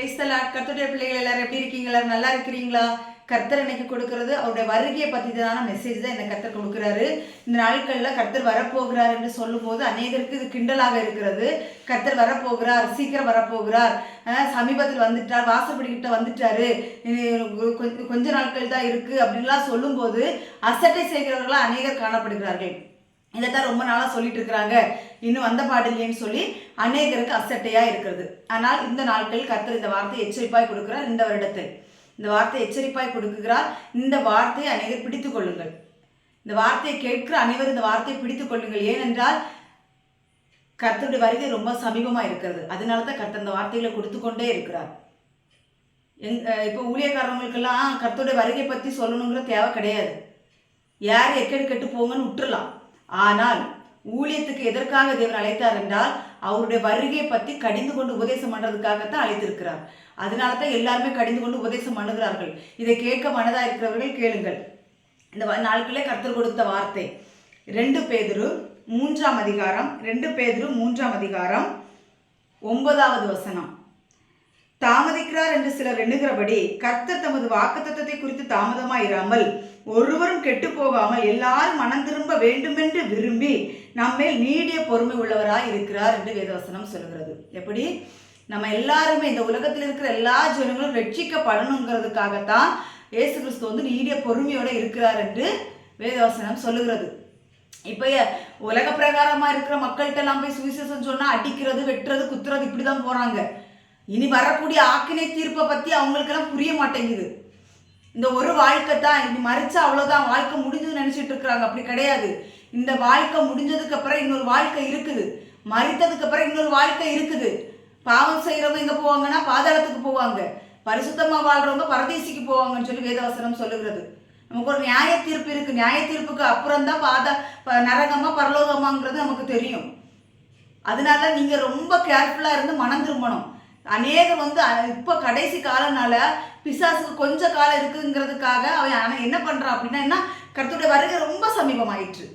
கிரைஸ்தலா கர்த்தருடைய பிள்ளைகள் எல்லாரும் எப்படி இருக்கீங்க? எல்லாரும் நல்லா இருக்கிறீங்களா? கர்த்தர் எனக்கு கொடுக்கறது அவருடைய வருகையை பற்றி தான மெசேஜ் தான் இந்த கர்த்தர் கொடுக்குறாரு. இந்த நாட்களில் கர்த்தர் வரப்போகிறார் என்று சொல்லும்போது அநேகருக்கு இது கிண்டலாக இருக்கிறது. கர்த்தர் வரப்போகிறார் சீக்கிரம் வரப்போகிறார். சமீபத்தில் வந்துட்டார் வாசப்படிக்கிட்ட வந்துட்டாரு. கொஞ்ச- கொஞ்ச நாட்கள் தான் இருக்கு அப்படின்லாம் சொல்லும்போது அசட்டை செய்கிறவர்களாக அநேகர் காணப்படுகிறார்கள். இதைத்தான் ரொம்ப நாளாக சொல்லிட்டு இருக்கிறாங்க. இன்னும் வந்த பாடில்லைன்னு சொல்லி அநேகருக்கு அசட்டையாக இருக்கிறது. ஆனால் இந்த நாட்களில் கர்த்தர் இந்த வார்த்தையை எச்சரிப்பாய் கொடுக்கிறார். இந்த வருடத்தில் இந்த வார்த்தையை எச்சரிப்பாய் கொடுக்குகிறார். இந்த வார்த்தையை அநேகர் பிடித்துக் கொள்ளுங்கள். இந்த வார்த்தையை கேட்கிற அனைவரும் இந்த வார்த்தையை பிடித்துக் கொள்ளுங்கள். ஏனென்றால் கர்த்தருடைய வருகை ரொம்ப சமீபமாக இருக்கிறது. அதனால தான் கர்த்தர் இந்த வார்த்தைகளை கொடுத்து கொண்டே இருக்கிறார். எங் இப்போ ஊழியக்காரங்களுக்கெல்லாம் கர்த்தருடைய வருகை பற்றி சொல்லணுங்கிற தேவை கிடையாது. யார் எக்கெடு கெட்டு போங்கன்னு விட்டுறலாம் ஆனால் ஊழியத்துக்கு எதற்காக தேவன் அழைத்தார் என்றால் அவருடைய வருகையை பற்றி கடிந்து கொண்டு உபதேசம் பண்ணுறதுக்காகத்தான் அழைத்திருக்கிறார். அதனால தான் எல்லாருமே கடிந்து கொண்டு உபதேசம் பண்ணுகிறார்கள். இதை கேட்க மனதாக இருக்கிறவர்கள் கேளுங்கள். இந்த நாட்களே கர்த்தர் கொடுத்த வார்த்தை. ரெண்டு பேதரு மூன்றாம் அதிகாரம் ரெண்டு பேதரு மூன்றாம் அதிகாரம் ஒன்பதாவது வசனம். தாமதிக்கிறார் என்று சிலர் எண்ணுகிறபடி கர்த்தர் தமது வாக்குத்தத்தை குறித்து தாமதமாயிராமல் ஒருவரும் கெட்டு போகாமல் எல்லாரும் மனம் திரும்ப வேண்டுமென்று விரும்பி நம்மேல் நீடிய பொறுமை உள்ளவராய் இருக்கிறார் என்று வேதவசனம் சொல்கிறது. எப்படி? நம்ம எல்லாருமே இந்த உலகத்தில் இருக்கிற எல்லா ஜனங்களும் ரட்சிக்கப்படணுங்கிறதுக்காகத்தான் இயேசு கிறிஸ்து வந்து நீடிய பொறுமையோட இருக்கிறார் என்று வேதவசனம் சொல்லுகிறது. இப்போ உலக பிரகாரமாக இருக்கிற மக்கள்கிட்ட எல்லாம் போய் சுவிசேஷம் சொன்னால் அடிக்கிறது வெட்டுறது குத்துறது இப்படி தான் போகிறாங்க இனி வரக்கூடிய ஆக்கினை தீர்ப்பை பற்றி அவங்களுக்கெல்லாம் புரிய மாட்டேங்குது. இந்த ஒரு வாழ்க்கை தான் இனி மறிச்சா அவ்வளோதான் வாழ்க்கை முடிஞ்சதுன்னு நினச்சிட்டு இருக்கிறாங்க. அப்படி கிடையாது. இந்த வாழ்க்கை முடிஞ்சதுக்கு அப்புறம் இன்னொரு வாழ்க்கை இருக்குது. மறித்ததுக்கு அப்புறம் இன்னொரு வாழ்க்கை இருக்குது. பாவம் செய்கிறவங்க எங்கே போவாங்கன்னா பாதாளத்துக்கு போவாங்க. பரிசுத்தமாக வாழ்கிறவங்க பரதேசிக்கு போவாங்கன்னு சொல்லி வேதவசனம் சொல்லுகிறது. நமக்கு ஒரு நியாய தீர்ப்பு இருக்குது நியாய தீர்ப்புக்கு அப்புறம் தான் பாதா ப- பரலோகமாங்கிறது நமக்கு தெரியும். அதனால நீங்கள் ரொம்ப கேர்ஃபுல்லாக இருந்து மனம் திரும்பணும். அநேகம் வந்து இப்போ கடைசி காலனால பிசாசுக்கு கொஞ்ச காலம் இருக்குங்கிறதுக்காக அவன் ஆனால் என்ன பண்ணுறான் அப்படின்னா என்ன? கருத்துடைய வருகை ரொம்ப சமீபமாயிற்று.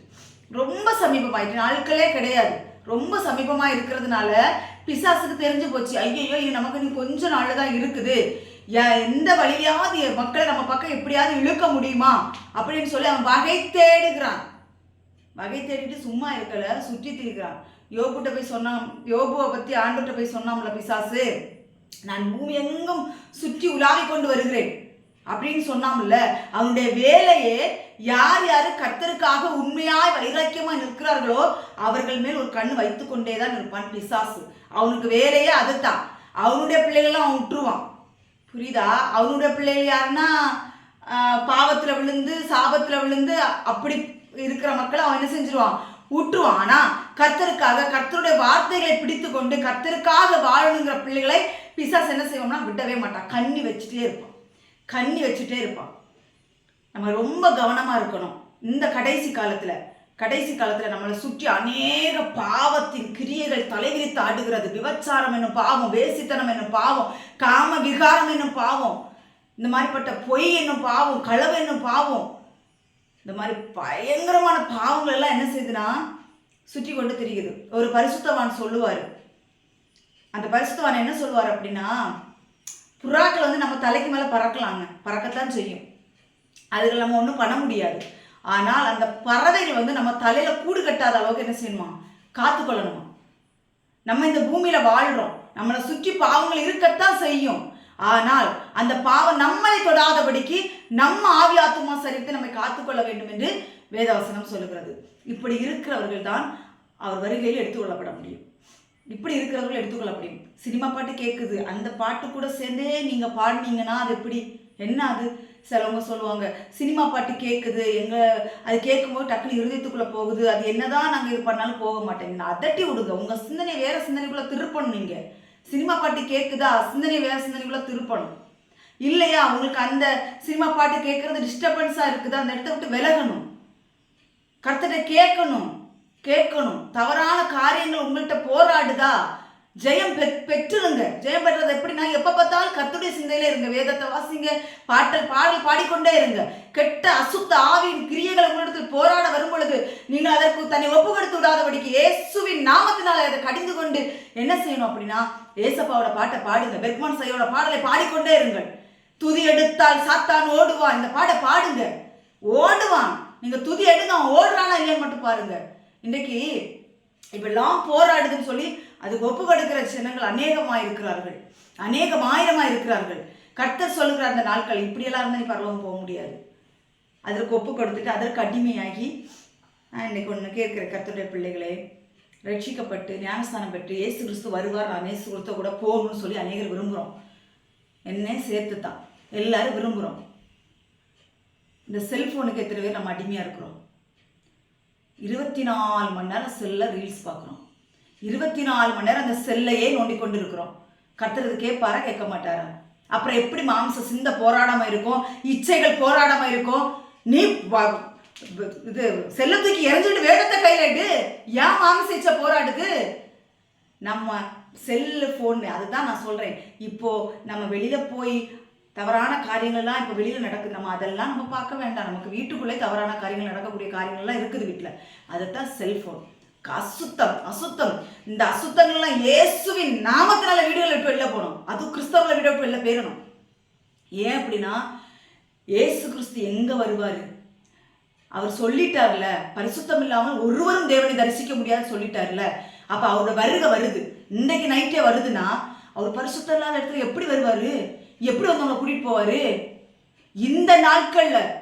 ரொம்ப சமீபமாயிற்று. நாட்களே கிடையாது. ரொம்ப சமீபமாக இருக்கிறதுனால பிசாசுக்கு தெரிஞ்சு போச்சு. ஐயோ இது நமக்கு நீ கொஞ்ச நாள் தான் இருக்குது. எந்த வழியாவது மக்களை நம்ம பக்கம் எப்படியாவது இழுக்க முடியுமா? அப்படின்னு சொல்லி அவன் வகை தேடுகிறான். வகை தேடிட்டு சும்மா இருக்கல சுற்றி திரிகிறான். யோபுட்ட போய் சொன்னான் யோபுவை பற்றி ஆண்டுகிட்ட போய் சொன்னாம்ல பிசாசு நான் பூமி எங்கும் சுற்றி உலாவி கொண்டு வருகிறேன் அப்படின்னு சொன்னாம்ல அவனுடைய வேலையே யார் யார் கர்த்தருக்காக உண்மையாய் வைராக்கியமாக நிற்கிறார்களோ அவர்கள் மேல் ஒரு கண் வைத்து கொண்டே தான் இருப்பான் பிசாசு. அவனுக்கு வேலையே அதுதான். அவனுடைய பிள்ளைகளும் அவன் விட்டுருவான் புரியுதா? அவனுடைய பிள்ளைகள் யாருன்னா பாவத்தில் விழுந்து சாபத்தில் விழுந்து அப்படி இருக்கிற மக்களை அவன் என்ன செஞ்சிருவான்? விட்டுருவான் ஆனா கர்த்தருக்காக கர்த்தருடைய வார்த்தைகளை பிடித்து கொண்டு கர்த்தருக்காக வாழணுங்கிற பிள்ளைகளை பிசாஸ் என்ன செய்வோம்னா விடவே மாட்டான் கண்ணி வச்சுட்டே இருப்பான். கண்ணி வச்சுட்டே இருப்பான். நம்ம ரொம்ப கவனமாக இருக்கணும். இந்த கடைசி காலத்தில் கடைசி காலத்தில் நம்மளை சுற்றி அநேக பாவத்தின் கிரியைகள் தலைவிரித்து ஆடுகிறது. விபச்சாரம் என்னும் பாவம் வேசித்தனம் என்னும் பாவம் காம விகாரம் என்னும் பாவம் இந்த மாதிரிப்பட்ட பொய் என்னும் பாவம் களவு என்னும் பாவம் இந்த மாதிரி பயங்கரமான பாவங்கள் எல்லாம் என்ன செய்யுதுன்னா சுற்றி கொண்டு திரியுது. ஒரு பரிசுத்தவான் சொல்லுவார். அந்த பரிசுத்தவான் என்ன சொல்லுவார் அப்படின்னா புறாக்கள் வந்து நம்ம தலைக்கு மேலே பறக்கலாங்க. பறக்கத்தான் செய்யும். அதுக்கு நம்ம ஒன்றும் பண்ண முடியாது. ஆனால் அந்த பறவைகள் வந்து நம்ம தலையில் கூடு கட்டாத அளவுக்கு என்ன செய்யணுமா? காத்துக்கொள்ளணுமா நம்ம இந்த பூமியில் வாழ்கிறோம் நம்மளை சுற்றி பாவங்கள் இருக்கத்தான் செய்யும். ஆனால் அந்த பாவம் நம்மளை தொடாதபடிக்கு நம்ம ஆவி ஆத்துமா சரித்து நம்மை காத்துக்கொள்ள வேண்டும் என்று வேதவசனம் சொல்லுகிறது. இப்படி இருக்கிறவர்கள் தான் அவர் வருகையில் எடுத்துக்கொள்ளப்பட முடியும். இப்படி இருக்கிறவர்கள் எடுத்துக்கொள்ள முடியும். சினிமா பாட்டு கேட்குது அந்த பாட்டு கூட சேர்ந்தே நீங்கள் பாடினீங்கன்னா அது எப்படி? என்ன அது? சிலவங்க சொல்லுவாங்க சினிமா பாட்டு கேட்குது எங்கள் அது கேட்கும்போது டக்குனு இருதயத்துக்குள்ளே போகுது. அது என்னதான் நாங்கள் இது பண்ணாலும் போக மாட்டேங்குது. அதட்டி விடுங்க. உங்கள் சிந்தனை வேறு சிந்தனைக்குள்ளே திருப்பணும் நீங்கள் சினிமா பாட்டு கேட்குதா சிந்தனை வேலை சிந்தனைக்குள்ள திருப்பணும். இல்லையா? உங்களுக்கு அந்த சினிமா பாட்டு கேட்குறது டிஸ்டர்பன்ஸாக இருக்குதா? அந்த இடத்த விட்டு விலகணும். கர்த்தரை கேட்கணும். கேட்கணும். தவறான காரியங்கள் உங்கள்கிட்ட போராடுதா? ஜெயம் பெ- பெற்றுருங்க. ஜெயம் பெற்றது எப்படின்னா எப்ப பார்த்தாலும் கத்துடைய சிந்தையில இருங்க. வேதத்தை வாசிங்க. பாட்டு பாடல் பாடிக்கொண்டே இருங்க. கெட்ட அசுத்த ஆவியின் கிரியைகள் உங்களிடத்தில் போராட வரும் பொழுது நீங்கள் அதற்கு தன்னை ஒப்பு கொடுத்து விடாதபடிக்கு இயேசுவின் நாமத்தினால் அதை கடிந்து கொண்டு என்ன செய்யணும் அப்படின்னா ஏசப்பாவோட பாட்டை பாடுங்க. பெர்க்மான் சையோட பாடலை பாடிக்கொண்டே இருங்கள். துதி எடுத்தால் சாத்தான் ஓடுவான். இந்த பாட்டை பாடுங்க. ஓடுவான். நீங்க துதி எடுங்க. அவன் ஓடுறானா இல்லையான்னு மட்டும் பாருங்க. இன்னைக்கு இப்பெல்லாம் போராடுதுன்னு சொல்லி அதுக்கு ஒப்பு கொடுக்கிற ஜனங்கள் அநேகமாக இருக்கிறார்கள் அநேகம் ஆயிரமாக இருக்கிறார்கள் கர்த்தர் சொல்லுகிற அந்த நாட்கள் இப்படியெல்லாம் இருந்தால் நீ பரலோகம் போக முடியாது. அதற்கு ஒப்பு கொடுத்துட்டு அதற்கு அடிமையாகி நான் இன்னைக்கு ஒன்று கேட்குற கர்த்தருடைய பிள்ளைகளே ரட்சிக்கப்பட்டு ஞானஸ்தானம் பெற்று ஏசு கிறிஸ்து வருவார் நான் ஏசு கிறிஸ்துவ கூட போகணும்னு சொல்லி அநேகர் விரும்புகிறோம் என்ன சேர்த்து தான் எல்லாரும் விரும்புகிறோம் இந்த செல்ஃபோனுக்கு எத்தனை பேர் நம்ம அடிமையாக இருக்கிறோம்? இருபத்தி நாலு மணி நேரம் செல்ல ரீல்ஸ் பார்க்குறோம். இருபத்தி நாலு மணி நேரம் அந்த செல்லையே நோண்டி கொண்டு இருக்கிறோம் கத்துறது இது கேட்பாரா? கேட்க மாட்டாரா அப்புறம் எப்படி மாம்ச சிந்த போராடாமல் இருக்கும்? இச்சைகள் போராடாமல் இருக்கும்? நீ இது செல்ல இறஞ்சிட்டு எறிஞ்சிட்டு வேகத்தை கையில எடு. ஏன் மாம்ச இச்சை போராடுது? நம்ம செல்லு ஃபோன் அதுதான் நான் சொல்கிறேன் இப்போ நம்ம வெளியில் போய் தவறான காரியங்கள்லாம் இப்போ வெளியில் நடக்குது. நம்ம அதெல்லாம் நம்ம பார்க்க வேண்டாம். நமக்கு வீட்டுக்குள்ளே தவறான காரியங்கள் நடக்கக்கூடிய காரியங்கள்லாம் இருக்குது வீட்டில். அதுதான் செல்ஃபோன் அசுத்தம் அசுத்தம். இந்த அசுத்தங்கள்லாம் இயேசுவின் நாமத்தினால வீடுகள் விட்டு வெளில போகணும் அதுவும் கிறிஸ்தவங்கள வீடு விட்டு வெளில போயிடணும். ஏன் அப்படின்னா ஏசு கிறிஸ்து எங்கே வருவார்? அவர் சொல்லிட்டார்ல பரிசுத்தம் இல்லாமல் ஒருவரும் தேவனை தரிசிக்க முடியாதுன்னு சொல்லிட்டார்ல அப்போ அவரோட வருகை வருது. இன்றைக்கு நைட்டே வருதுன்னா அவர் பரிசுத்தம் இல்லாத இடத்துல எப்படி வருவார்? எப்படி வந்து அவங்களை கூட்டிகிட்டு இந்த நாட்களில்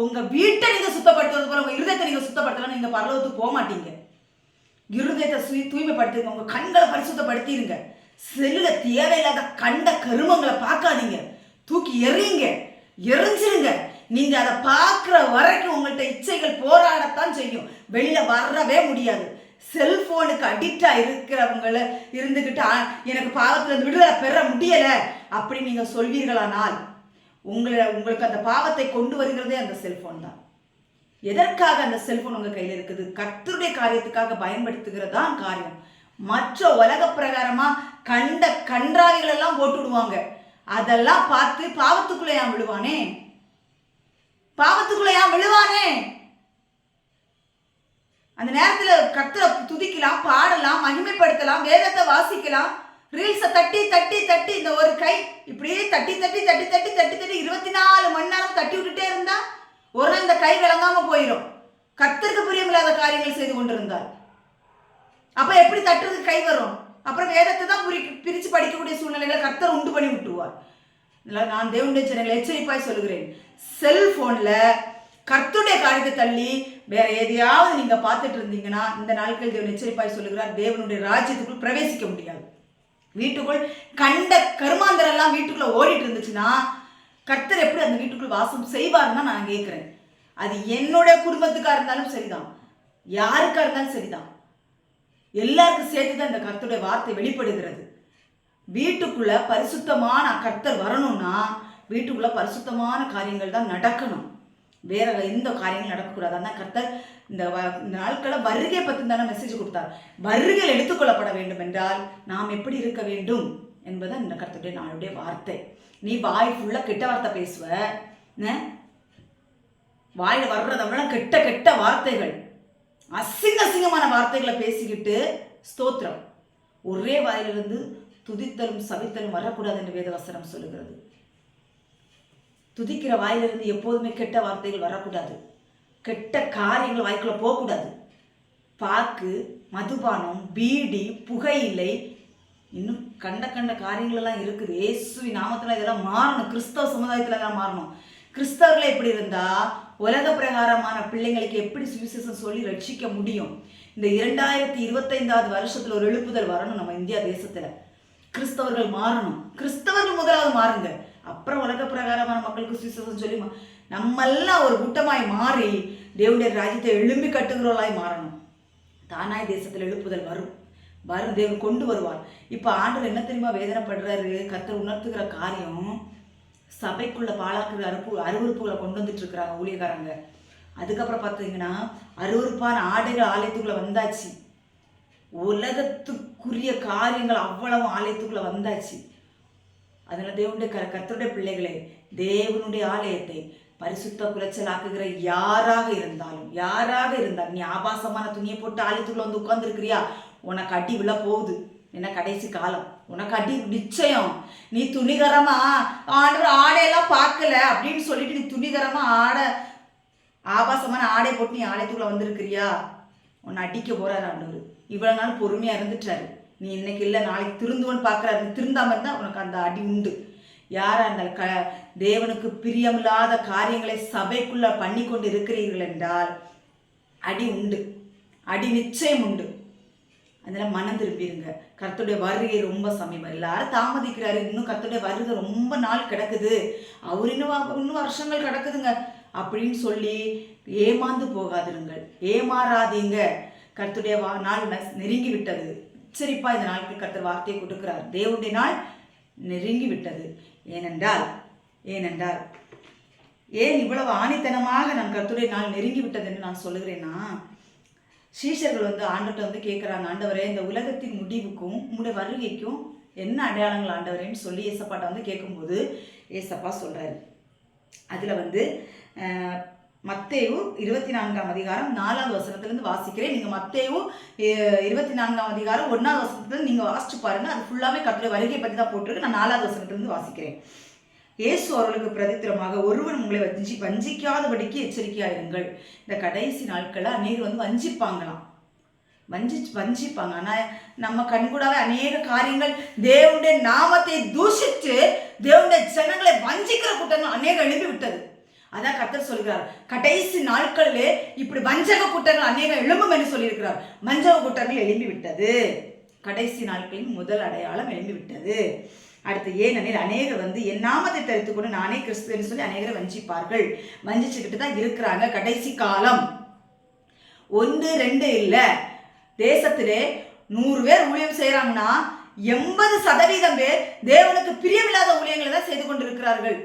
உங்கள் வீட்டை நீங்கள் சுத்தப்படுத்துறது போல உங்கள் இருதயத்தை நீங்கள் சுத்தப்படுத்தலாம் நீங்கள் பரலோகத்துக்கு போக மாட்டீங்க. இருதயத்தை சுய தூய்மைப்படுத்திருங்க. உங்கள் கண்களை பரிசுத்தப்படுத்திடுங்க செல்லுல தேவையில்லாத கண்ட கருமங்களை பார்க்காதீங்க. தூக்கி எறியுங்க. எரிஞ்சிருங்க. நீங்க அதை பார்க்குற வரைக்கும் உங்கள்கிட்ட இச்சைகள் போராடத்தான் செய்யும். வெளியில வரவே முடியாது. செல்போனுக்கு அடிக்டா இருக்கிறவங்கள இருந்துக்கிட்டு எனக்கு பாவத்தில் இருந்து விடுதலை பெற முடியல அப்படி நீங்க சொல்வீர்களானால் உங்களை உங்களுக்கு அந்த பாவத்தை கொண்டு வருகிறதே அந்த செல்போன் தான். எதற்காக அந்த செல்போன் உங்கள் கையில் இருக்குது? கர்த்தருடைய காரியத்துக்காக பயன்படுத்துகிறது தான் காரியம். மற்ற உலக பிரகாரமாக கண்ட கன்றாவிகள் போட்டு விடுவாங்க அதெல்லாம் பார்த்து பாவத்துக்குள்ளே ஏன் விழுவானே? பாவத்துக்குள்ளே ஏன் விழுவானே? அந்த நேரத்தில் கத்தரை துதிக்கலாம் பாடலாம் மகிமைப்படுத்தலாம் வேதத்தை வாசிக்கலாம். ரீல்ஸை தட்டி தட்டி தட்டி இந்த ஒரு கை இப்படியே தட்டி தட்டி தட்டி தட்டி தட்டி தட்டி இருபத்தி நாலு மணி நேரம் தட்டி விட்டுட்டே இருந்தா ஒரு நாள் இந்த கை விளங்காம போயிடும் கத்திற்கு புரியமில்லாத காரியங்கள் செய்து கொண்டிருந்தார். அப்ப எப்படி தட்டுறதுக்கு கை வரும்? அப்புறம் வேதத்தை தான் புரி பிரித்து படிக்கக்கூடிய சூழ்நிலைகளை கர்த்தர் உண்டு பண்ணி விட்டுவார் நான் தேவனுடைய ஜனங்களை எச்சரிப்பாய் சொல்லுகிறேன். செல்போனில் கர்த்துடைய காரியத்தை தள்ளி வேற எதையாவது நீங்கள் பார்த்துட்டு இருந்தீங்கன்னா இந்த நாட்கள் தேவன் எச்சரிப்பாய் சொல்லுகிறார். தேவனுடைய ராஜ்யத்துக்குள் பிரவேசிக்க முடியாது. வீட்டுக்குள் கண்ட கருமாந்தரெல்லாம் எல்லாம் ஓடிட்டு இருந்துச்சுன்னா கர்த்தர் எப்படி அந்த வீட்டுக்குள் வாசம் செய்வார்னு நான் கேட்குறேன் அது என்னுடைய குடும்பத்துக்காக இருந்தாலும் சரிதான். யாருக்காக இருந்தாலும் சரிதான். எல்லாருக்கும் சேர்த்து தான் இந்த கர்த்தருடைய வார்த்தை வெளிப்படுகிறது. வீட்டுக்குள்ள பரிசுத்தமான கர்த்தர் வரணும்னா வீட்டுக்குள்ள பரிசுத்தமான காரியங்கள் தான் நடக்கணும். வேற எந்த காரியங்களும் நடக்கக்கூடாது. அதான் கர்த்தர் இந்த வ- இந்த வருகை பற்றி தானே மெசேஜ் கொடுத்தார். வருகையில் எடுத்துக்கொள்ளப்பட வேண்டும் என்றால் நாம் எப்படி இருக்க வேண்டும் என்பது இந்த கர்த்தருடைய நாளுடைய வார்த்தை. நீ வாய் ஃபுல்லாக கெட்ட வார்த்தை பேசுவ. வாயில் வர்றதெல்லாம் கெட்ட கெட்ட வார்த்தைகள். அசிங்க அசிங்கமான வார்த்தைகளை பேசிக்கிட்டு ஸ்தோத்திரம். ஒரே வாயிலிருந்து துதித்தலும் சவித்தலும் வரக்கூடாது என்று வேதவசனம் சொல்லுகிறது. துதிக்கிற வாயிலிருந்து எப்போதுமே கெட்ட வார்த்தைகள் வரக்கூடாது. கெட்ட காரியங்கள் வாய்க்குள்ளே போகக்கூடாது. பாக்கு மதுபானம் பீடி புகையிலை இன்னும் கண்ட கண்ட காரியங்களெல்லாம் இருக்குது. ஏசுவி நாமத்தில் இதெல்லாம் மாறணும். கிறிஸ்தவ சமுதாயத்தில் இதெல்லாம் மாறணும். கிறிஸ்தவர்கள் எப்படி இருந்தா உலக பிரகாரமான பிள்ளைங்களுக்கு எப்படி சுவிசேஷம் சொல்லி ரட்சிக்க முடியும்? இந்த இரண்டாயிரத்தி இருபத்தைந்தாவது வருஷத்துல ஒரு எழுப்புதல் வரணும் நம்ம இந்தியா தேசத்துல. கிறிஸ்தவர்கள் மாறணும். கிறிஸ்தவர்கள் முதலாவது மாறுங்க. அப்புறம் உலக பிரகாரமான மக்களுக்கு சுவிசேஷம் சொல்லி நம்மெல்லாம் ஒரு கூட்டமாய் மாறி தேவனுடைய ராஜ்யத்தை எழும்பி கட்டுகிறவர்களாய் மாறணும். தானாய் தேசத்தில் எழுப்புதல் வரும். வரும் தேவன் கொண்டு வருவார் இப்போ ஆண்டவர் என்ன தெரியுமா வேதனைப்படுறாரு? கத்தர் உணர்த்துகிற காரியம் சபைக்குள்ள பாழாக்குற அறுப்பு அருவறுப்புகளை கொண்டு வந்துட்டு இருக்கிறாங்க ஊழியக்காரங்க. அதுக்கப்புறம் பார்த்தீங்கன்னா அருவறுப்பான ஆடைகள் ஆலயத்துக்குள்ள வந்தாச்சு. உலகத்துக்குரிய காரியங்கள் அவ்வளவு ஆலயத்துக்குள்ள வந்தாச்சு. அதனால தேவனுடைய க கத்தருடைய பிள்ளைகளே தேவனுடைய ஆலயத்தை பரிசுத்த குலைச்சலாக்குகிற யாராக இருந்தாலும் யாராக இருந்தாலும் நீ ஆபாசமான துணியை போட்டு ஆலயத்துக்குள்ள வந்து உட்கார்ந்துருக்கிறியா? உனக்கு அடி விழ போகுது. என்ன கடைசி காலம்? உனக்கு அடி நிச்சயம். நீ துணிகரமா ஆண்டவர் ஆடையெல்லாம் பார்க்கல அப்படின்னு சொல்லிட்டு நீ துணிகரமா ஆடை ஆபாசமான ஆடை போட்டு நீ ஆலயத்துக்குள்ள வந்திருக்கிறியா? உன்னை அடிக்க போறாரு ஆண்டவர். இவ்வளவு நாள் பொறுமையா இருந்துட்டாரு. நீ இன்னைக்கு இல்லை நாளைக்கு திருந்துவன் பார்க்குறாரு. நீ திருந்தாம இருந்தா உனக்கு அந்த அடி உண்டு. யார் அந்த க தேவனுக்கு பிரியமில்லாத காரியங்களை சபைக்குள்ள பண்ணி கொண்டு இருக்கிறீர்கள் என்றால் அடி உண்டு. அடி நிச்சயம் உண்டு. அதனால் மனம் திருப்பிடுங்க கர்த்தருடைய வருகை ரொம்ப சமீபம். எல்லாரும் தாமதிக்கிறாரு. இன்னும் கர்த்தருடைய வருகை ரொம்ப நாள் கிடக்குது. அவர் இன்னும் இன்னும் வருஷங்கள் கிடக்குதுங்க. அப்படின்னு சொல்லி ஏமாந்து போகாதிருங்கள். ஏமாறாதீங்க. கர்த்துடைய வா நாள் நெருங்கி விட்டது எச்சரிப்பா இந்த நாளுக்கு கர்த்தர் வார்த்தையை கொடுக்கிறார். தேவனுடைய நாள் நெருங்கி விட்டது ஏனென்றால் ஏனென்றால் ஏன் இவ்வளவு ஆணித்தனமாக நான் கர்த்துடைய நாள் நெருங்கி விட்டது என்று நான் சொல்லுகிறேன்னா சீஷர்கள் வந்து ஆண்டவர்கிட்ட வந்து கேட்குறாங்க ஆண்டவரே இந்த உலகத்தின் முடிவுக்கும் உங்களுடைய வருகைக்கும் என்ன அடையாளங்கள் ஆண்டவரேன்னு சொல்லி ஏசப்பாட்ட வந்து கேட்கும்போது ஏசப்பா சொல்கிறாரு அதில் வந்து அஹ், மத்தேயு இருபத்தி நான்காம் அதிகாரம் நாலாவது வசனத்துலேருந்து வாசிக்கிறேன். நீங்கள் மத்தேயு இருபத்தி நான்காம் அதிகாரம் ஒன்றாவது வசனத்துலேருந்து நீங்கள் வாசிச்சு பாருங்கள் அது ஃபுல்லாகவே கர்த்தருடைய வருகையை பற்றி தான் போட்டிருக்கு. நான் நாலாவது வசனத்துலேருந்து வாசிக்கிறேன். இயேசு அவர்களுக்கு பிரதித்திரமாக ஒருவன் உங்களை வஞ்சி வஞ்சிக்காதபடிக்கு எச்சரிக்கையாயிருங்கள் இந்த கடைசி நாட்களில் அநேகர் வந்து வஞ்சிப்பாங்களாம். வஞ்சி வஞ்சிப்பாங்க. ஆனால் நம்ம கண்கூடாவே அநேக காரியங்கள் தேவனுடைய நாமத்தை தூஷித்து தேவனுடைய ஜனங்களை வஞ்சிக்கிற கூட்டங்கள் அநேகம் எழுப்பி விட்டது அதான் கத்தர் சொல்கிறார் கடைசி நாட்களிலே இப்படி வஞ்சக கூட்டங்கள் அநேகம் எழும்பும் என்று சொல்லியிருக்கிறார். வஞ்சக கூட்டங்கள் எழும்பி விட்டது கடைசி நாட்களின் முதல் அடையாளம் எழும்பி விட்டது அடுத்து ஏனெனில் அநேகர் வந்து என் நாமத்தை தரித்து கொண்டு நானே கிறிஸ்துவன் சொல்லி அநேகரை வஞ்சிப்பார்கள். வஞ்சிச்சுக்கிட்டு தான் இருக்கிறாங்க. கடைசி காலம். ஒன்று ரெண்டு இல்லை. தேசத்திலே நூறு பேர் ஊழியம் செய்கிறாங்கன்னா எண்பது சதவீதம் பேர் தேவனுக்கு பிரியமில்லாத ஊழியங்களை தான் செய்து கொண்டிருக்கிறார்கள்.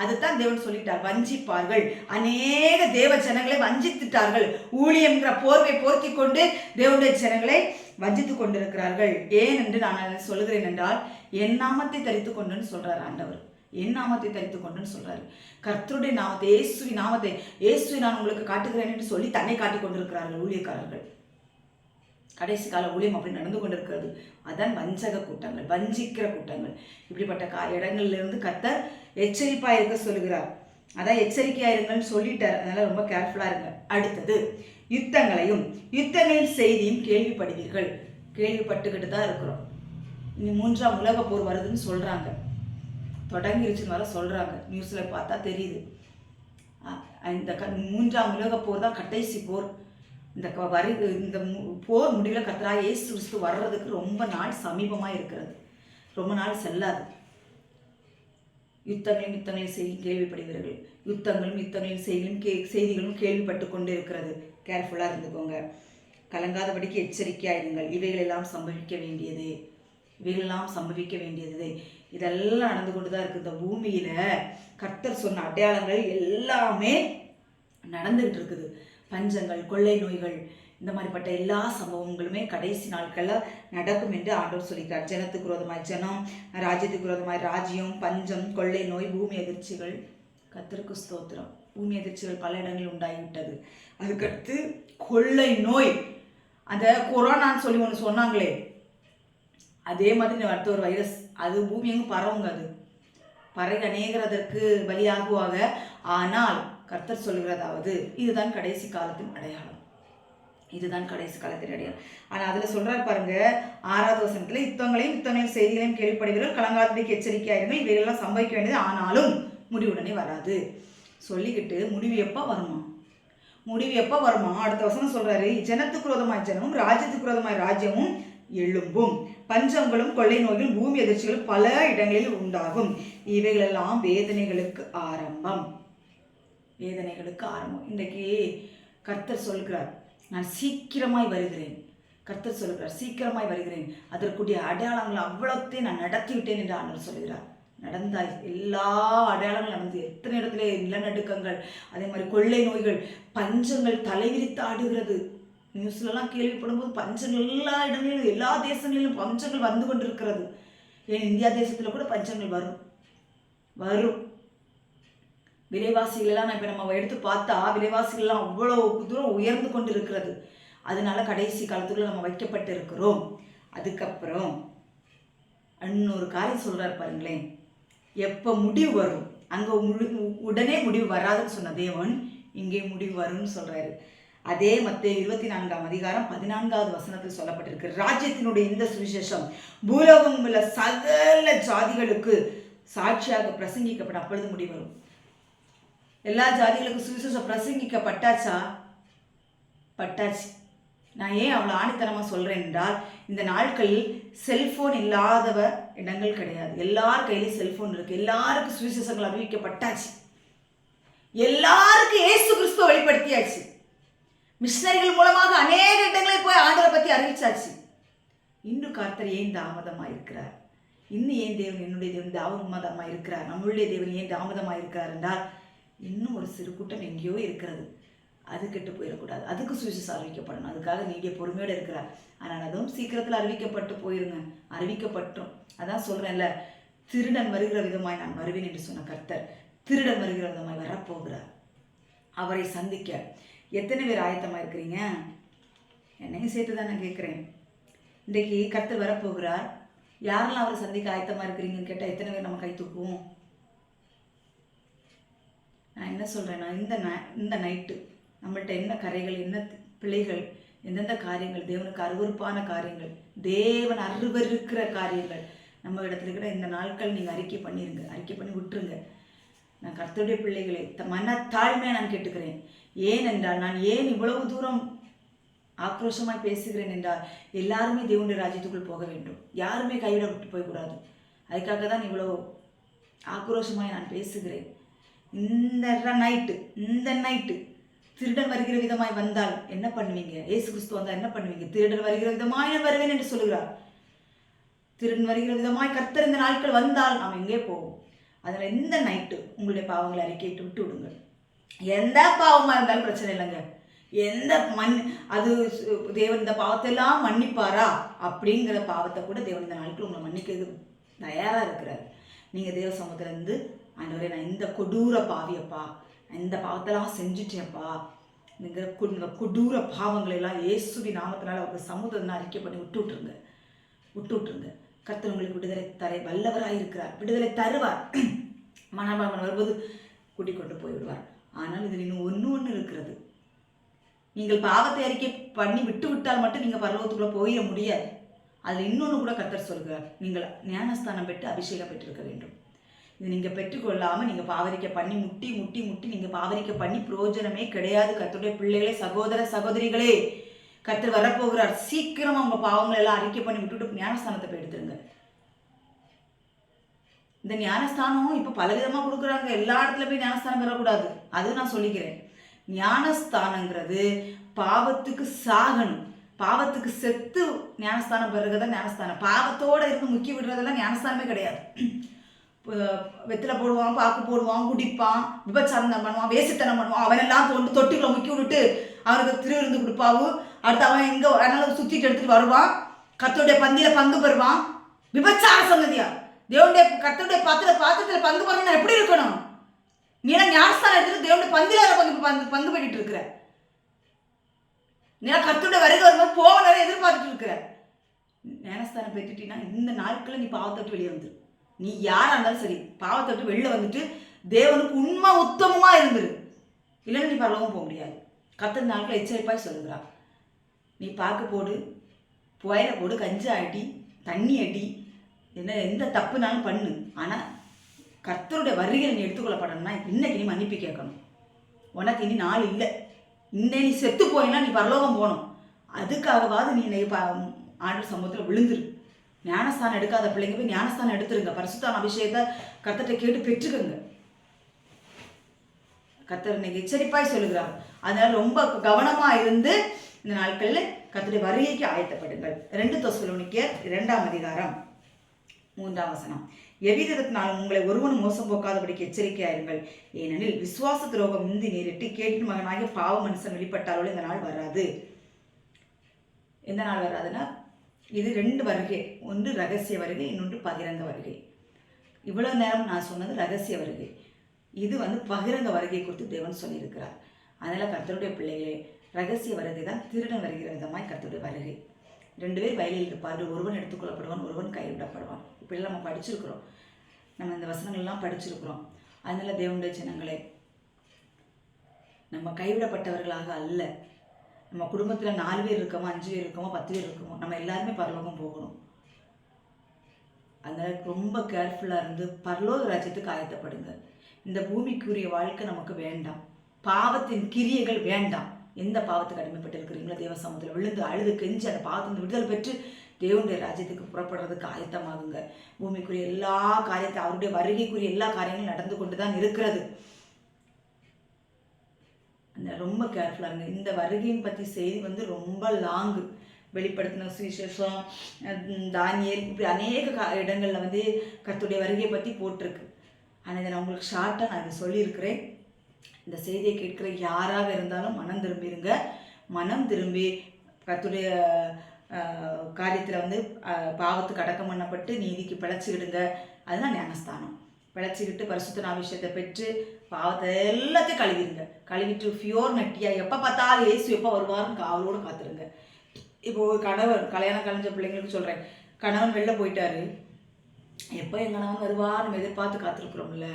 அதுதான் தேவன் சொல்லிட்டார் வஞ்சிப்பார்கள். அநேக தேவ ஜனங்களை வஞ்சித்துட்டார்கள். ஊழியம்ங்கிற போர்வை போர்த்தி கொண்டு தேவனுடைய ஜனங்களை வஞ்சித்து கொண்டிருக்கிறார்கள். ஏன் என்று நான் சொல்லுகிறேன் என்றால் என் நாமத்தை தரித்து கொண்டுன்னு சொல்றார் ஆண்டவர். என் நாமத்தை தரித்து கொண்டுன்னு சொல்றாரு. கர்த்தருடைய நாமத்தை இயேசுவி நாமத்தை இயேசுவை நான் உங்களுக்கு காட்டுகிறேன் என்று சொல்லி தன்னை காட்டிக் கொண்டிருக்கிறார்கள் ஊழியக்காரர்கள். கடைசி கால ஊழியம் அப்படி நடந்து கொண்டிருக்கிறது. அதான் வஞ்சக கூட்டங்கள் வஞ்சிக்கிற கூட்டங்கள். இப்படிப்பட்ட கா இடங்கள்லேருந்து கத்தர் எச்சரிப்பாக இருக்க சொல்லுகிறார். அதான் எச்சரிக்கையாக இருங்கன்னு சொல்லிட்டார். அதனால் ரொம்ப கேர்ஃபுல்லாக இருங்க. அடுத்தது யுத்தங்களையும் யுத்தங்களின் செய்தியும் கேள்விப்படுவீர்கள். கேள்விப்பட்டுக்கிட்டு தான் இருக்கிறோம். இனி மூன்றாம் உலக போர் வருதுன்னு சொல்கிறாங்க தொடங்கிருச்சுன்னு வர சொல்கிறாங்க நியூஸில் பார்த்தா தெரியுது. இந்த க மூன்றாம் உலக போர் தான் கடைசி போர். இந்த வரி இந்த மு- போர் முடிவில் கர்த்தரா ஏசு கிறிஸ்து வர்றதுக்கு ரொம்ப நாள் சமீபமாக இருக்கிறது. ரொம்ப நாள் செல்லாது. யுத்தங்களும் இத்தனை செய்தி கேள்விப்படுவீர்கள் யுத்தங்களும் யுத்தங்களின் செய்திகளும் கே செய்திகளும் கேள்விப்பட்டு கொண்டு இருக்கிறது. கேர்ஃபுல்லாக இருந்துக்கோங்க. கலங்காதபடிக்கு எச்சரிக்கையாக இருங்கள் இவைகளெல்லாம் சம்பவிக்க வேண்டியது. இவைகளெல்லாம் சம்பவிக்க வேண்டியது. இதெல்லாம் நடந்து கொண்டு தான் இருக்குது இந்த பூமியில் கர்த்தர் சொன்ன அடையாளங்கள் எல்லாமே நடந்துகிட்டு இருக்குது. பஞ்சங்கள் கொள்ளை நோய்கள் இந்த மாதிரிப்பட்ட எல்லா சம்பவங்களுமே கடைசி நாட்களில் நடக்கும் என்று ஆண்டவர் சொல்லிக்கிறார். ஜனத்துக்கு விரோதமாய் ஜனம் ராஜ்யத்துக்கு விரோதமாய் ராஜ்யம் பஞ்சம் கொள்ளை நோய் பூமி எதிர்ச்சிகள் கர்த்தருக்கு ஸ்தோத்திரம். பூமி எதிர்ச்சிகள் பல இடங்களில் உண்டாகிவிட்டது. அதுக்கடுத்து கொள்ளை நோய். அந்த கொரோனான்னு சொல்லி ஒன்று சொன்னாங்களே. அதே மாதிரி அடுத்த ஒரு வைரஸ். அது பூமி எங்கும் பரவுங்க அது. பறவை அநேகர் அதற்கு ஆனால் கர்த்தர் சொல்கிறதாவது இதுதான் கடைசி காலத்தின் அடையாளம். இதுதான் கடைசி காலத்தின் அடையாளம். ஆனால் அதில் சொல்கிறார் பாருங்க ஆறாவது வசனத்தில் யுத்தங்களையும் யுத்தங்களையும் செய்திகளையும் கேள்விப்படுகிறோம் கலங்காதபடிக்கு எச்சரிக்கையாயிருங்கள் இவைகளெல்லாம் சம்பவிக்க வேண்டியது ஆனாலும் முடிவுடனே வராது. சொல்லிக்கிட்டு முடிவு எப்போ வருமா? முடிவு எப்போ வருமா? அடுத்த வசனம் சொல்கிறாரு ஜனத்துக்கு விரோதமாய் ஜனமும் ராஜ்யத்துக்கு விரோதமாய் ராஜ்யமும் எழும்பும். பஞ்சங்களும் கொள்ளை நோய்களும் பூமி எதிர்ச்சிகள் பல இடங்களில் உண்டாகும். இவைகளெல்லாம் வேதனைகளுக்கு ஆரம்பம். வேதனைகளுக்கு ஆரம்பம். இன்றைக்கு கர்த்தர் சொல்கிறார் நான் சீக்கிரமாய் வருகிறேன். கர்த்தர் சொல்கிறார் சீக்கிரமாய் வருகிறேன். அதற்குரிய அடையாளங்களை அவ்வளோத்தையும் நான் நடத்திவிட்டேன் என்று ஆண்டவர் சொல்கிறார் நடந்தாய். எல்லா அடையாளங்களும் நடந்து. எத்தனை இடத்துல நிலநடுக்கங்கள் அதே மாதிரி கொள்ளை நோய்கள் பஞ்சங்கள் தலைவிரித்து ஆடுகிறது. நியூஸ்லலாம் கேள்விப்படும் போது பஞ்சங்கள் எல்லா இடங்களிலும் எல்லா தேசங்களிலும் பஞ்சங்கள் வந்து கொண்டிருக்கிறது. ஏன்? இந்தியா தேசத்தில் கூட பஞ்சங்கள் வரும். வரும். விலைவாசிகளெல்லாம் நான் இப்போ நம்ம எடுத்து பார்த்தா விலைவாசிகள்லாம் அவ்வளோ தூரம் உயர்ந்து கொண்டு இருக்கிறது அதனால கடைசி காலத்துக்குள்ள நம்ம வைக்கப்பட்டு இருக்கிறோம் அதுக்கப்புறம் இன்னொரு காரியம் சொல்கிறார் பாருங்களேன். எப்போ முடிவு வரும்? அங்கே முடி உடனே முடிவு வராதுன்னு சொன்ன தேவன் இங்கே முடிவு வரும்னு சொல்கிறாரு அதே மத்திய இருபத்தி நான்காம் அதிகாரம் பதினான்காவது வசனத்தில் சொல்லப்பட்டிருக்கு. ராஜ்யத்தினுடைய இந்த சுவிசேஷம் பூலோகம் உள்ள சகல ஜாதிகளுக்கு சாட்சியாக பிரசங்கிக்கப்படும். அப்பொழுது முடிவு வரும். எல்லா ஜாதிகளுக்கும் சுவிசேஷம் பிரசங்கிக்கப்பட்டாச்சா? பட்டாச்சு. நான் ஏன் அவ்வளோ ஆணித்தனமாக சொல்கிறேன் என்றால் இந்த நாட்களில் செல்ஃபோன் இல்லாதவ இடங்கள் கிடையாது. எல்லார் கையிலையும் செல்ஃபோன் இருக்குது எல்லாருக்கும் சுவிசேஷங்கள் அறிவிக்கப்பட்டாச்சு. எல்லாருக்கும் ஏசு கிறிஸ்துவ வெளிப்படுத்தியாச்சு. மிஷினரிகள் மூலமாக அநேக இடங்களில் போய் ஆண்டரை பற்றி அறிவிச்சாச்சு. இன்னும் கர்த்தர் ஏன் தாமதமாக இருக்கிறார்? இன்னும் ஏன் தேவன் என்னுடைய தேவன் தாமதமாக இருக்கிறார்? நம்மளுடைய தேவன் ஏன் தாமதமாக இருக்கிறார் என்றால் இன்னும் ஒரு சிறு கூட்டம் எங்கேயோ இருக்கிறது. அது கெட்டு போயிடக்கூடாது. அதுக்கு சுவிசஸ் அறிவிக்கப்படணும். அதுக்காக நீங்கள் பொறுமையோடு இருக்கிறார் ஆனால் அதுவும் சீக்கிரத்தில் அறிவிக்கப்பட்டு போயிருங்க. அறிவிக்கப்பட்டும். அதான் சொல்கிறேன்ல திருடன் வருகிற விதமாய் நான் வருவேன் என்று சொன்ன கர்த்தர் திருடன் வருகிற விதமாய் வரப்போகிறார். அவரை சந்திக்க. எத்தனை பேர் ஆயத்தமாக இருக்கிறீங்க? என்னையும் சேர்த்து தான் நான் கேட்குறேன். இன்றைக்கு கர்த்தர் வரப்போகிறார். யாரெல்லாம் அவரை சந்திக்க ஆயத்தமாக இருக்கிறீங்கன்னு கேட்டால் எத்தனை பேர் நம்ம கை தூக்குவோம்? நான் என்ன சொல்கிறேன்னா இந்த ந- இந்த நைட்டு நம்மள்ட்ட என்ன கரைகள் என்ன பிழைகள் எந்தெந்த காரியங்கள் தேவனுக்கு அருவருப்பான காரியங்கள் தேவன் அருவருக்கிற காரியங்கள் நம்ம இடத்துல இருக்கிற இந்த நாட்கள் நீங்கள் அறிக்கை பண்ணிடுங்க அறிக்கை பண்ணி விட்டுருங்க. நான் கர்த்தருடைய பிள்ளைகளை த மனத்தாழ்மையாக நான் கேட்டுக்கிறேன். ஏன் என்றால் நான் ஏன் இவ்வளவு தூரம் ஆக்ரோஷமாக பேசுகிறேன் என்றால் எல்லாருமே தேவனுடைய ராஜ்யத்துக்குள் போக வேண்டும். யாருமே கைவிட விட்டு போய்க்கூடாது அதுக்காக தான் இவ்வளோ ஆக்ரோஷமாக நான் பேசுகிறேன். இந்த நைட்டு இந்த நைட்டு திருடன் வருகிற விதமாய் வந்தால் என்ன பண்ணுவீங்க? இயேசு கிறிஸ்து வந்தால் என்ன பண்ணுவீங்க? திருடன் வருகிற விதமாய் நான் வருவேன் என்று சொல்லுகிறார். திருடன் வருகிற விதமாய் கர்த்தர் இந்த நாட்கள் வந்தால் நாம் எங்கே போவோம்? அதில் இந்த நைட்டு உங்களுடைய பாவங்களை அறிக்கையிட்டு விட்டு விடுங்க எந்த பாவமாக இருந்தாலும் பிரச்சனை இல்லைங்க. எந்த மண் அது தேவன் இந்த பாவத்தெல்லாம் மன்னிப்பாரா? அப்படிங்கிற பாவத்தை கூட தேவன் இந்த நாட்கள் உங்களை மன்னிக்கிறது தயாராக இருக்கிறார். நீங்கள் தேவ சமூகத்துலேருந்து ஆண்டவரே நான் இந்த கொடூர பாவியப்பா நான் இந்த பாவத்தெல்லாம் செஞ்சுட்டேன்ப்பா. நீங்கள் இந்த கொடூர பாவங்களை எல்லாம் இயேசுவி நாமத்தினால அவங்க சமூகத்தை அறிக்கை பண்ணி விட்டு விட்டுருங்க. விட்டு விட்டுருங்க. கர்த்தர் உங்களுக்கு விடுதலை தரை வல்லவராக இருக்கிறார். விடுதலை தருவார். மனபாமன் வரும்போது கூட்டிக் கொண்டு போய் விடுவார். ஆனால் இதில் இன்னும் ஒன்று ஒன்று இருக்கிறது. நீங்கள் பாவத்தை அறிக்கை பண்ணி விட்டு விட்டால் மட்டும் நீங்கள் பரலோகத்துக்குள்ளே போயிட முடியாது. அதில் இன்னொன்று கூட கர்த்தர் சொல்கிறார். நீங்கள் ஞானஸ்தானம் பெற்று அபிஷேகம் பெற்றிருக்க வேண்டும். இது நீங்கள் பெற்றுக்கொள்ளாமல் நீங்கள் பாவரிக்கை பண்ணி முட்டி முட்டி முட்டி நீங்கள் பாவரிக்கை பண்ணி பிரயோஜனமே கிடையாது. கத்துடைய பிள்ளைகளே சகோதர சகோதரிகளே கத்து வரப்போகிறார். சீக்கிரம் அவங்க பாவங்களை எல்லாம் அறிக்கை பண்ணி விட்டுட்டு ஞானஸ்தானத்தை போய் எடுத்துருங்க. இந்த ஞானஸ்தானம் இப்போ பலவிதமாக கொடுக்குறாங்க. எல்லா இடத்துல போய் ஞானஸ்தானம் பெறக்கூடாது. அது நான் சொல்லிக்கிறேன். ஞானஸ்தானங்கிறது பாவத்துக்கு சாகணும். பாவத்துக்கு செத்து ஞானஸ்தானம் பெறுறதா ஞானஸ்தானம். பாவத்தோடு இருந்து முக்கி விடுறதெல்லாம் ஞானஸ்தானமே கிடையாது. வெத்தில போடுவான் பாக்கு போடுவான் குடிப்பான் விபச்சாரம் தான் பண்ணுவான் வேசித்தனம் பண்ணுவான். அவனெல்லாம் கொண்டு தொட்டிக்குள்ள முக்கி விட்டுட்டு அவனுக்கு திருவிருந்து கொடுப்பாவும் அடுத்து அவன் எங்கே அதனால சுற்றிட்டு எடுத்துட்டு வருவான். கத்தோடைய பந்தியில் பங்கு பெறுவான். விபச்சார சங்கதியா தேவனுடைய கத்தோடைய பாத்திர பாத்திரத்தில் பங்கு பெறணும் எப்படி இருக்கணும்? நீ ஞானஸ்தானம் எடுத்துட்டு தேவனுடைய பந்தியில் பங்கு பங்கு பங்கு பண்ணிட்டு இருக்கிற. நீ கத்தோடைய வருகை வரும்போது போகணும் எதிர்பார்த்துட்டு இருக்கிற. ஞானஸ்தானம் பெற்றுட்டீங்கன்னா இந்த நாட்களில் நீ பாவத்தை வெளியே வந்துரு. நீ யாராக இருந்தாலும் சரி பாவத்தை விட்டு வெளில வந்துட்டு தேவனுக்கு உண்மை உத்தமமாக இருந்துரு. இல்லைன்னு நீ பரலவும் போக முடியாது. கத்தர் நாட்கள் எச்சரிப்பாய் சொல்லுகிறார். நீ பாக்கு போடு புயல போடு கஞ்சா அடி தண்ணி அடி என்ன எந்த தப்புனாலும் பண்ணு. ஆனால் கர்த்தருடைய வருகையில் நீ எடுத்துக்கொள்ளப்படணும்னா இன்னைக்கு நீ மன்னிப்பு கேட்கணும். உனக்கு இனி நாள் இல்லை. இன்னே நீ செத்து போயினா நீ பரலோகம் போகணும். அதுக்காகவாது நீ இன்னைக்கு ஆண்டு சமூகத்தில் விழுந்துரு. ஞானஸ்தானம் எடுக்காத பிள்ளைங்க போய் ஞானஸ்தானம் எடுத்துருங்க. பரிசுத்தான அபிஷேகத்தை கத்தர்கிட்ட கேட்டு பெற்றுக்கோங்க. கத்தர் இன்னைக்கு எச்சரிப்பாய் சொல்லுகிறார். அதனால ரொம்ப கவனமா இருந்து இந்த நாட்களில் கர்த்தருடைய வருகைக்கு ஆயத்தப்படுங்கள். ரெண்டு தொசலோனிக்கர் இரண்டாம் அதிகாரம் மூன்றாம் வசனம். எவ்விதத்தினாலும் உங்களை ஒருவனும் மோசம் போக்காதபடிக்கு எச்சரிக்கையாயிருங்கள். ஏனெனில் விசுவாச துரோகம் முந்தி நேரிட்டு கேட்டு மகனாகிய பாவ மனுஷன் வெளிப்பட்டாலும் இந்த நாள் வராது. எந்த நாள் வராதுன்னா இது ரெண்டு வருகை. ஒன்று ரகசிய வருகை இன்னொன்று பகிரங்க வருகை. இவ்வளோ நேரம் நான் சொன்னது ரகசிய வருகை. இது வந்து பகிரங்க வருகை குறித்து தேவன் சொல்லியிருக்கிறார். அதனால் கர்த்தருடைய பிள்ளைகளே ரகசிய வருகை தான் திருடன் வருகிற விதமாய் கர்த்தருடைய வருகை. ரெண்டு பேர் வயலில் இருப்பார்கள். ஒருவன் எடுத்துக்கொள்ளப்படுவான் ஒருவன் கைவிடப்படுவான். இப்படிலாம் நம்ம படிச்சிருக்கிறோம். நம்ம இந்த வசனங்கள்லாம் படிச்சிருக்கிறோம். அதனால் தேவனுடைய ஜனங்களே நம்ம கைவிடப்பட்டவர்களாக அல்ல. நம்ம குடும்பத்தில் நாலு பேர் இருக்கோமோ அஞ்சு பேர் இருக்கோமோ பத்து பேர் இருக்கோமோ நம்ம எல்லாருமே பரலோகம் போகணும். அதனால் ரொம்ப கேர்ஃபுல்லாக இருந்து பரலோக ராஜ்யத்துக்கு ஆயத்தப்படுங்க. இந்த பூமிக்குரிய வாழ்க்கை நமக்கு வேண்டாம். பாவத்தின் கிரியைகள் வேண்டாம். எந்த பாவத்துக்கு அடிமைப்பட்டு இருக்கிறீங்களோ தேவ சமூகத்தில் விழுந்து அழுது கெஞ்சி அந்த பாவத்தின் விடுதலை பெற்று தேவனுடைய ராஜ்யத்துக்கு புறப்படுறதுக்கு ஆயத்தமாகுங்க. பூமிக்குரிய எல்லா காரியத்தை அவருடைய வருகைக்குரிய எல்லா காரியங்களும் நடந்து கொண்டு தான் இருக்கிறது. ரொம்ப கேர்ஃபுல்லாக இருங்க. இந்த வருகையின் பற்றி செய்தி வந்து ரொம்ப லாங்கு வெளிப்படுத்தின சுவிசேஷம் தானியல் இப்படி அநேக இடங்களில் வந்து கத்துடைய வருகையை பற்றி போட்டிருக்கு. ஆனால் இதை நான் உங்களுக்கு ஷார்ட்டாக நான் இதை சொல்லியிருக்கிறேன். இந்த செய்தியை கேட்குற யாராக இருந்தாலும் மனம் திரும்பிடுங்க மனம் திரும்பி கத்துடைய காரியத்தில் வந்து பாவத்துக்கு அடக்கம் பண்ணப்பட்டு நீதிக்கு பிழைச்சிக்கிடுங்க. அதுதான் ஞானஸ்தானம். பிழைச்சிக்கிட்டு பரிசுத்த நாபிஷத்தை பெற்று பாவத்தை எல்லாத்தையும் கழுவிடுங்க. கழுவிட்டு ஃபியோர் நட்டியாக எப்போ பார்த்தாலும் ஏசு எப்போ வருவாருன்னு காவலோடு காத்துருங்க. இப்போ ஒரு கணவர் கல்யாணம் கலைஞ்ச பிள்ளைங்களுக்கு சொல்கிறேன் கணவன் வெளில போயிட்டாரு. எப்போ என் கணவன் வருவார்னு எதிர்பார்த்து காத்திருக்கிறோம்ல?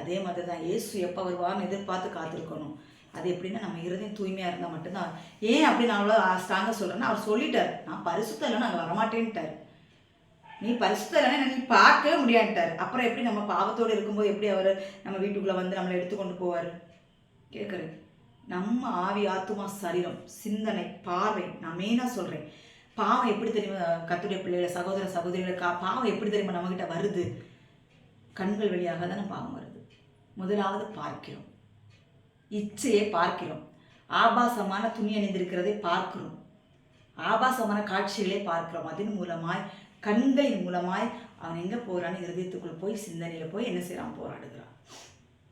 அதே மாதிரி தான் ஏசு எப்போ வருவார்னு எதிர்பார்த்து காத்திருக்கணும். அது எப்படின்னா நம்ம இருதயம் தூய்மையாக இருந்தால் மட்டும்தான். ஏன் அப்படி நான் அவ்வளோ ஸ்ட்ராங்காக சொல்கிறேன்னா அவர் சொல்லிட்டார். நான் பரிசுத்தம் இல்லை நாங்கள் வரமாட்டேன்ட்டார். நீ பரிசுத்தம் நீ பார்க்கவே முடியான்ட்டார் அப்புறம் எப்படி நம்ம பாவத்தோடு இருக்கும்போது எப்படி அவர் நம்ம வீட்டுக்குள்ளே வந்து நம்மளை எடுத்துக்கொண்டு போவார்? கேட்குறது நம்ம ஆவி ஆத்துமா சரீரம் சிந்தனை பார்வை நான் மெயினாக சொல்கிறேன் பாவம் எப்படி தெரியுமா கத்துடைய பிள்ளைகளை சகோதர சகோதரிகளுக்கு பாவம் எப்படி தெரியுமா நம்மக்கிட்ட வருது? கண்கள் வழியாக தானே பாவம் வருது. முதலாவது பார்க்கிறோம். இச்சையை பார்க்கிறோம். ஆபாசமான துணி அணிந்திருக்கிறதை பார்க்கிறோம். ஆபாசமான காட்சிகளை பார்க்கிறோம். அதன் மூலமாய் கண்களின் மூலமாய் அவன் எங்கே போகிறான்னு இருதயத்துக்குள் போய் சிந்தனையில் போய் என்ன செய்கிறான் போராடுகிறான்.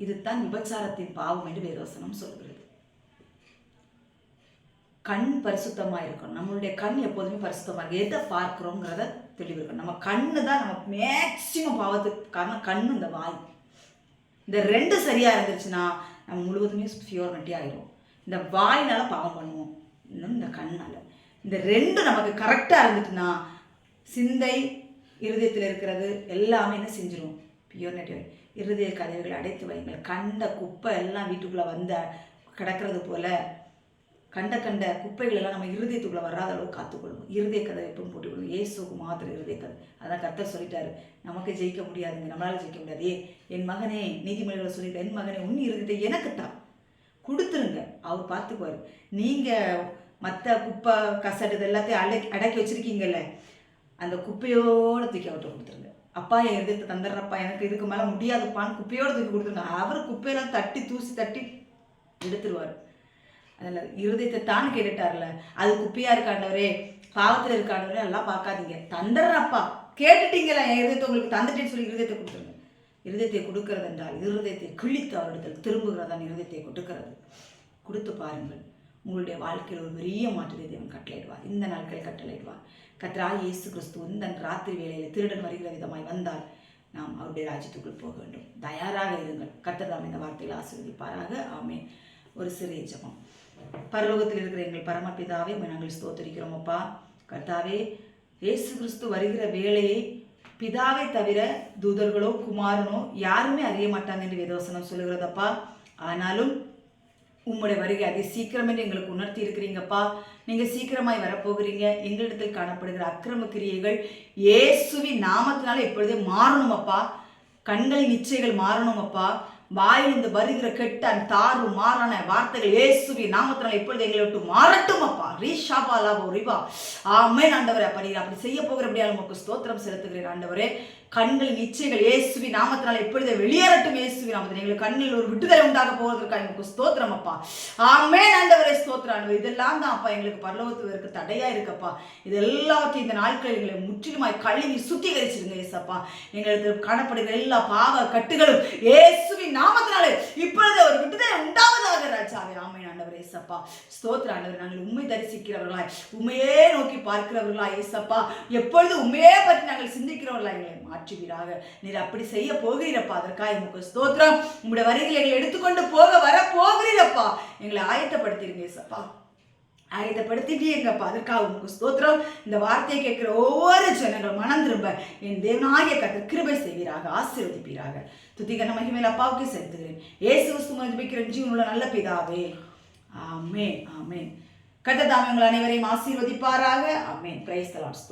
இதுதான் விபச்சாரத்தின் பாவம் என்று வேதவசனம் சொல்கிறது. கண் பரிசுத்தமாக இருக்கணும். நம்மளுடைய கண் எப்போதுமே பரிசுத்தமாக இருக்கும் எதை பார்க்குறோங்கிறத தெளிவு இருக்கணும். நம்ம கண்ணு தான் நம்ம மேக்சிமம் பாவத்துக்கு காரணம் கண் இந்த வாய். இந்த ரெண்டு சரியாக இருந்துச்சுன்னா நம்ம முழுவதுமே பியூர் ஆகிரும் இந்த வாயினால் பாவம் பண்ணுவோம். இன்னும் இந்த கண்ணால். இந்த ரெண்டு நமக்கு கரெக்டாக இருந்துச்சுன்னா சிந்தை இருதயத்தில் இருக்கிறது எல்லாமே என்ன செஞ்சிடும் பியூர் நட்டி இருதய கதவுகளை அடைத்து வைங்கள். கண்ட குப்பை எல்லாம் வீட்டுக்குள்ளே வந்த கிடக்கிறது போல கண்ட கண்ட குப்பைகள் எல்லாம் நம்ம இருதயத்துக்குள்ளே வராத அளவுக்கு காத்துக்கொள்ளும். இருதய கதை எப்பவும் போட்டு போட்டுக்கொள்ளும். ஏசுக்கு மாத்திரம் இருதய கதை அதான் கர்த்தர் சொல்லிட்டாரு. நமக்கு ஜெயிக்க முடியாதுங்க. நம்மளால் ஜெயிக்க முடியாது. ஏ என் மகனே நீதிமொழிகளை சொல்லிட்டு என் மகனே உன் இருதயத்தை எனக்கு தான் கொடுத்துருங்க. அவர் பார்த்துக்குவார். நீங்கள் மற்ற குப்பை கசடு இது எல்லாத்தையும் அடக்கி அடக்கி வச்சுருக்கீங்கல்ல அந்த குப்பையோடு தூக்கி அவர்கிட்ட கொடுத்துருங்க அப்பா என் இருதயத்தை தந்துடுறப்பா எனக்கு இதுக்கு மேலே முடியாதுப்பான்னு குப்பையோடு தூக்கி கொடுத்துருங்க அவர் குப்பையெல்லாம் தட்டி தூசி தட்டி எடுத்துருவார். அதில் இருதயத்தை தான் கேட்டுட்டார்ல. அது குப்பையாக இருக்காண்டவரே பாவத்தில் இருக்காண்டவரே எல்லாம் பார்க்காதீங்க. தந்துடுறப்பா கேட்டுட்டீங்களா என் இருதயத்தை உங்களுக்கு தந்துட்டேன்னு சொல்லி இருதயத்தை கொடுத்துருங்க இருதயத்தை கொடுக்கறது என்றால் இருதயத்தை கிழித்து அவரிடத்தில் திரும்புகிறதான் இருதயத்தை கொடுக்கிறது. கொடுத்து பாருங்கள். உங்களுடைய வாழ்க்கையில் ஒரு பெரிய மாற்றத்தை தேவன் கட்டளையிடுவார். இந்த நாட்களில் கட்டளையிடுவார். கத்ரா இயேசு கிறிஸ்து தன் ராத்திரி வேளையில் திருடன் வருகிற விதமாய் வந்தால் நாம் அவருடைய ராஜ்யத்துக்குள் போக வேண்டும். தயாராக இருங்கள். கர்த்தர் இந்த வார்த்தையில் ஆசீர்வதிப்பாராக. ஆமே ஒரு சிறிய ஜபம். பரலோகத்தில் இருக்கிற எங்கள் பரமபிதாவே நாங்கள் ஸ்தோத்தரிக்கிறோம். அப்பா கர்த்தாவே இயேசு கிறிஸ்து வருகிற வேலையை பிதாவை தவிர தூதர்களோ குமாரனோ யாருமே அறிய மாட்டாங்க என்று வேதவசனம் சொல்லுகிறதப்பா. ஆனாலும் உம்முடைய வருகை அதை சீக்கிரமே எங்களுக்கு உணர்த்தி இருக்கிறீங்கப்பா நீங்கள் சீக்கிரமாய் வரப்போகிறீங்க. எங்களிடத்தில் காணப்படுகிற அக்கிரம கிரியைகள் ஏசுவி நாமத்தினால இப்பொழுதே மாறணும் அப்பா கண்களின் இச்சைகள் மாறணும் அப்பா வாயிலிருந்து வருகிற கெட்ட அந்த தாறு மாறான வார்த்தைகள் ஏசுவி நாமத்தினால் இப்பொழுது எங்களை விட்டு மாறட்டும் அப்பா ரீஷாபா லாபோ ரிவா ஆமே ஆண்டவரே அப்படி அப்படி செய்ய போகிறபடியால் உங்களுக்கு ஸ்தோத்திரம் செலுத்துகிறேன் ஆண்டவரே. கண்களின் இச்சைகள் இயேசுவி நாமத்தினால் எப்பொழுது வெளியேறட்டும் இயேசுவி நாமத்தில் எங்களுக்கு கண்ணில் ஒரு விட்டுதலை உண்டாக போவதற்காக எங்களுக்கு ஸ்தோத்திரம் அப்பா. ஆமே ஆண்டவரே ஸ்தோத்திரம் இதெல்லாம் தான் அப்பா எங்களுக்கு பரலோகத்துவருக்கு தடையா இருக்கப்பா. இது எல்லாத்தையும் இந்த நாட்கள் எங்களை முற்றிலுமாய் கழுவி சுத்திகரிச்சிருங்க ஏசப்பா எங்களுக்கு காணப்படுகிற எல்லா பாவ கட்டுகளும் இயேசுவின் நாமத்தினாலே இப்பொழுது ஒரு விட்டுதலை உண்டாவதாக ராஜாவே. ஆமை ஆண்டவர் ஏசப்பா ஸ்தோத்திர ஆண்டவர் நாங்கள் உண்மை தரிசிக்கிறவர்களாய் உண்மையே நோக்கி பார்க்கிறவர்களாய் ஏசப்பா எப்பொழுது உண்மையே பற்றி நாங்கள் சிந்திக்கிறவர்களாய் எங்களை மாற்றுவீராக. நீர் அப்படி செய்ய போகிறீரப்பா. அதற்காக உமக்கு ஸ்தோத்திரம். உங்களுடைய வரிகளை எங்களை எடுத்துக்கொண்டு போக வர போகிறீரப்பா. எங்களை ஆயத்தப்படுத்திருங்க ஏசப்பா ஆயத்தப்படுத்திட்டீங்கப்பா. அதற்காக உங்களுக்கு ஸ்தோத்திரம். இந்த வார்த்தையை கேட்குற ஒவ்வொரு ஜனங்கள் மனம் திரும்ப என் தேவனாகிய கத்த கிருபை செய்வீராக ஆசீர்வதிப்பீராக. துதிகன மகிமையில் அப்பாவுக்கு செலுத்துகிறேன். ஏசு கிறிஸ்து மதிப்பிக்கிற ஜீவனுள்ள நல்ல பிதாவே. ஆமே ஆமேன். கத்த அனைவரையும் ஆசீர்வதிப்பாராக. அமேன் பிரைஸ் தலாட்